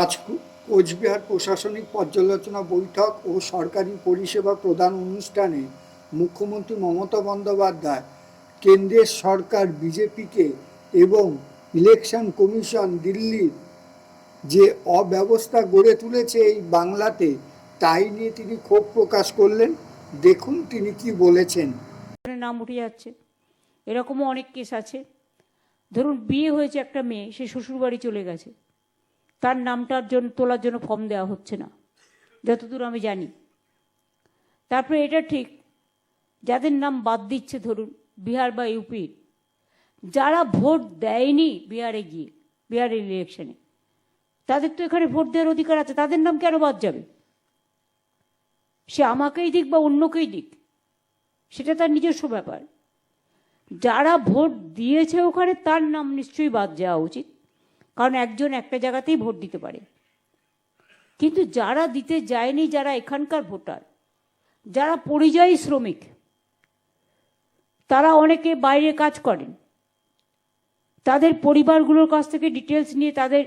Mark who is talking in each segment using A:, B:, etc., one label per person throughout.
A: আজ কোচবিহার প্রশাসনিক পর্যালোচনা বৈঠক ও সরকারি পরিষেবা প্রদান অনুষ্ঠানে মুখ্যমন্ত্রী মমতা বন্দ্যোপাধ্যায়, কেন্দ্রের সরকার বিজেপিকে এবং ইলেকশন কমিশন দিল্লির যে অব্যবস্থা গড়ে তুলেছে এই বাংলাতে, তাই নিয়ে তিনি ক্ষোভ প্রকাশ করলেন। দেখুন তিনি কি বলেছেন।
B: নাম উঠে যাচ্ছে। এরকমও অনেক কেস আছে। ধরুন বিয়ে হয়েছে একটা মেয়ে, সে শ্বশুরবাড়ি চলে গেছে। তার নামটার জন্য, তোলার জন্য ফর্ম দেওয়া হচ্ছে না। যতদূর আমি জানি। তারপরে এটা ঠিক, যাদের নাম বাদ দিচ্ছে ধরুন, বিহার বা ইউপির যারা ভোট দেয়নি বিহারে গিয়ে, বিহারের ইলেকশনে তাদের তো এখানে ভোট দেওয়ার অধিকার আছে, তাদের নাম কেন বাদ যাবে? সে আমাকেই দিক বা অন্যকেই দিক, সেটা তার নিজস্ব ব্যাপার। যারা ভোট দিয়েছে ওখানে, তার নাম নিশ্চয়ই বাদ যাওয়া উচিত। কারণ একজন একটা জায়গাতেই ভোট দিতে পারে। কিন্তু যারা দিতে যায়নি, যারা এখানকার ভোটার, যারা পরিযায়ী শ্রমিক, তারা অনেকে বাইরে কাজ করেন। তাদের পরিবারগুলোর কাছ থেকে ডিটেলস নিয়ে তাদের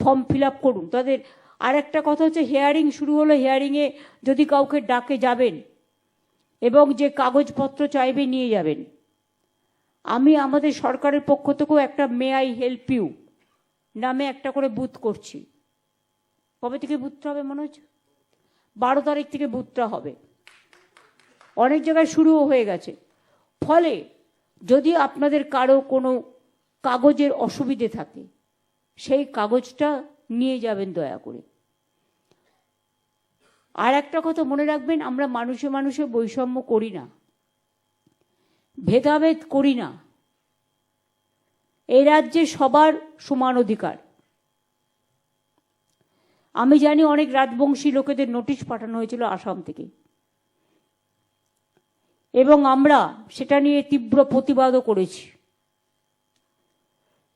B: ফর্ম ফিল আপ করুন। তাদের আর একটা কথা হচ্ছে হেয়ারিং শুরু হলো হেয়ারিংয়ে যদি কাউকে ডাকে যাবেন এবং যে কাগজপত্র চাইবে নিয়ে যাবেন। আমি আমাদের সরকারের পক্ষ থেকেও একটা মে আই হেল্প ইউ নামে একটা করে বুথ করছি। কবে থেকে বুথটা হবে মনে হচ্ছে বারো তারিখ থেকে বুথটা হবে। অনেক জায়গায় শুরুও হয়ে গেছে। ফলে যদি আপনাদের কারও কোনো কাগজের অসুবিধে থাকে, সেই কাগজটা নিয়ে যাবেন দয়া করে। আর একটা কথা মনে রাখবেন, আমরা মানুষে মানুষে বৈষম্য করি না। ভেদাভেদ করি না। এই রাজ্যে সবার সমান অধিকার। আমি জানি অনেক রাজবংশী লোকেদের নোটিশ পাঠানো হয়েছিল আসাম থেকে। এবং আমরা সেটা নিয়ে তীব্র প্রতিবাদও করেছি।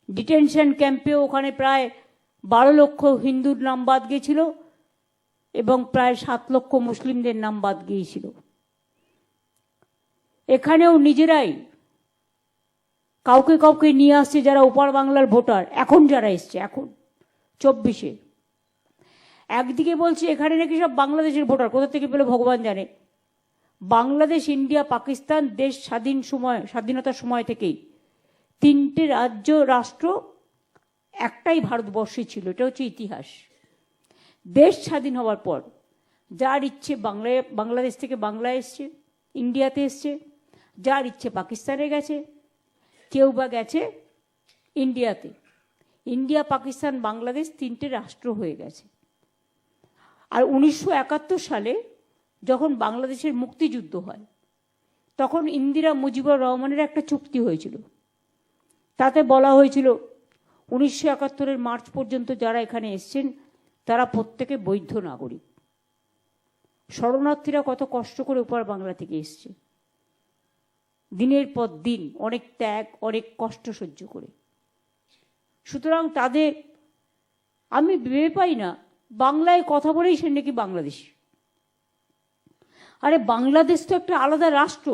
B: ডিটেনশন ক্যাম্পে ওখানে প্রায় বারো লক্ষ হিন্দুর নাম বাদ গিয়েছিল এবং প্রায় সাত লক্ষ মুসলিমদের নাম বাদ গিয়েছিল। এখানেও নিজেরাই কাউকে কাউকে নিয়ে আসছে যারা ওপার বাংলার ভোটার, এখন যারা এসছে, এখন। চব্বিশে। একদিকে বলছে, এখানে নাকি সব বাংলাদেশের ভোটার, কোথা থেকে পেল ভগবান জানে। বাংলাদেশ, ইন্ডিয়া, পাকিস্তান, দেশ স্বাধীন সময়, স্বাধীনতার সময় থেকেই। তিনটে রাজ্য, রাষ্ট্র, একটাই ভারতবর্ষে ছিল, এটা হচ্ছে ইতিহাস। দেশ স্বাধীন হওয়ার পর, যার ইচ্ছে বাংলায় বাংলাদেশ থেকে বাংলা এসছে, ইন্ডিয়াতে এসছে, যার ইচ্ছে পাকিস্তানে গেছে কেউ বা গেছে ইন্ডিয়াতে। ইন্ডিয়া, পাকিস্তান, বাংলাদেশ তিনটে রাষ্ট্র হয়ে গেছে। আর উনিশশো একাত্তর সালে যখন বাংলাদেশের মুক্তিযুদ্ধ হয়, তখন ইন্দিরা মুজিবুর রহমানের একটা চুক্তি হয়েছিল। তাতে বলা হয়েছিল, উনিশশো একাত্তরের মার্চ পর্যন্ত যারা এখানে এসছেন, তারা প্রত্যেকে বৈধ নাগরিক। শরণার্থীরা কত কষ্ট করে উপর বাংলা থেকে এসছে। দিনের পর দিন অনেক ত্যাগ, অনেক কষ্ট সহ্য করে। সুতরাং তাদের, আমি ভেবে পাই না, বাংলায় কথা বলেই সে নাকি বাংলাদেশি। আরে বাংলাদেশ তো একটা আলাদা রাষ্ট্র,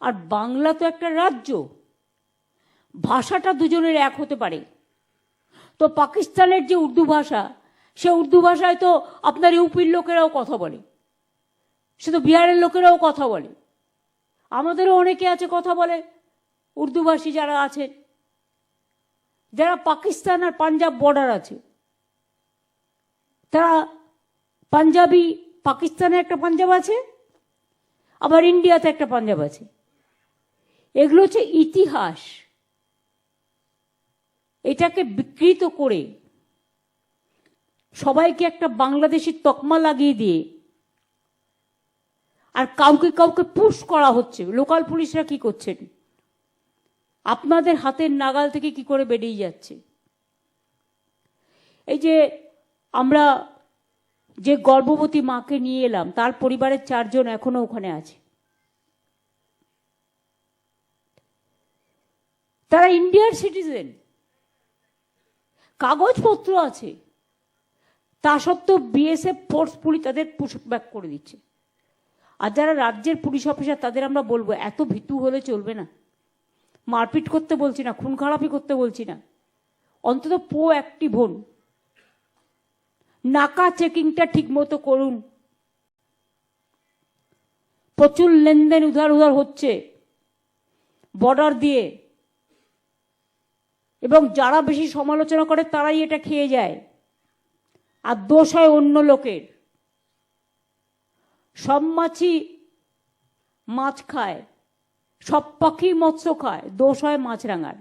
B: আর বাংলা তো একটা রাজ্য। ভাষাটা দুজনের এক হতে পারে। তো পাকিস্তানের যে উর্দু ভাষা, সে উর্দু ভাষায় তো আপনার ইউপির লোকেরাও কথা বলে, সে তো বিহারের লোকেরাও কথা বলে। আমাদেরও অনেকে আছে, কথা বলে। উর্দুভাষী যারা আছে, যারা পাকিস্তান আর পাঞ্জাব বর্ডার আছে। তারা পাঞ্জাবি, পাকিস্তানে একটা পাঞ্জাব আছে, আবার ইন্ডিয়াতে একটা পাঞ্জাব আছে। এগুলো হচ্ছে ইতিহাস। এটাকে বিকৃত করে সবাইকে একটা বাংলাদেশি তকমা লাগিয়ে দিয়ে আর কাউকে কাউকে পুশ করা হচ্ছে। লোকাল পুলিশরা কি করছেন? আপনাদের হাতের নাগাল থেকে কি করে বেরিয়ে যাচ্ছে? এই যে আমরা যে গর্ভবতী মাকে নিয়ে এলাম, তার পরিবারের চারজন এখনও ওখানে আছে। তারা ইন্ডিয়ার সিটিজেন কাগজপত্র আছে। তা সত্ত্বেও বিএসএফ ফোর্সফুলি তাদের পুশ ব্যাক করে দিচ্ছে। আর যারা রাজ্যের পুলিশ অফিসার, তাদের আমরা বলব, এত ভীতু হলে চলবে না। মারপিট করতে বলছি না, খুন খারাপি করতে বলছি না। অন্তত পো একটি বোন নাকা চেকিংটা ঠিক মতো করুন। প্রচুর লেনদেন উধার উধার হচ্ছে বর্ডার দিয়ে। এবং যারা বেশি সমালোচনা করে, তারাই এটা খেয়ে যায়। আর দোষ হয় অন্য লোকের। সব মাছই মাছ খায়, সব পাখি মৎস্য খায়, দোষ হয় মাছরাঙার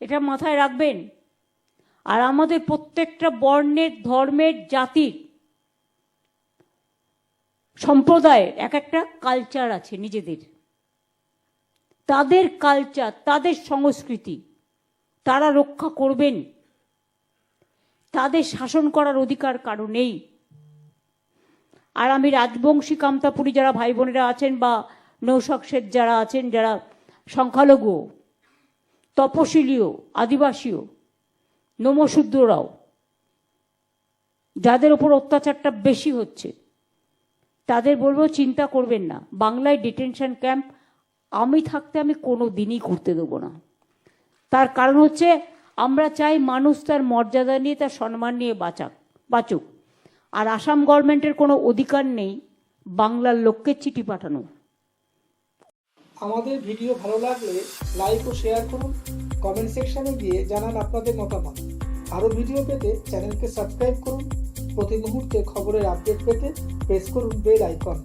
B: এটা মাথায় রাখবেন। আর আমাদের প্রত্যেকটা বর্ণের, ধর্মের, জাতির সম্প্রদায়ের এক একটা কালচার আছে নিজেদের। তাদের কালচার তাদের সংস্কৃতি, তারা রক্ষা করবেন। তাদের শাসন করার অধিকার কারও নেই। আর আমি রাজবংশী কামতাপুরী যারা ভাই বোনেরা আছেন বা নৌশক শেঠ যারা আছেন, যারা সংখ্যালঘু তপশিলীয় আদিবাসীও, নমশূদ্ররাও, যাদের ওপর অত্যাচারটা বেশি হচ্ছে, তাদের বলব চিন্তা করবেন না। বাংলায় ডিটেনশন ক্যাম্প, আমি থাকতে আমি কোনো দিনই করতে দেবো না। তার কারণ হচ্ছে, আমরা চাই মানুষ তার মর্যাদা নিয়ে, তার সম্মান নিয়ে বাঁচাক, বাঁচুক। আর আসাম গভর্নমেন্টের কোনো অধিকার নেই, বাংলার লোককে চিঠি পাঠানো।
C: আমাদের ভিডিও ভালো লাগলে লাইক ও শেয়ার করুন। কমেন্ট সেকশনে গিয়ে জানান আপনাদের মতামত। আরও ভিডিও পেতে চ্যানেলকে সাবস্ক্রাইব করুন। প্রতি মুহূর্তে খবরের আপডেট পেতে প্রেস করুন বেল আইকন।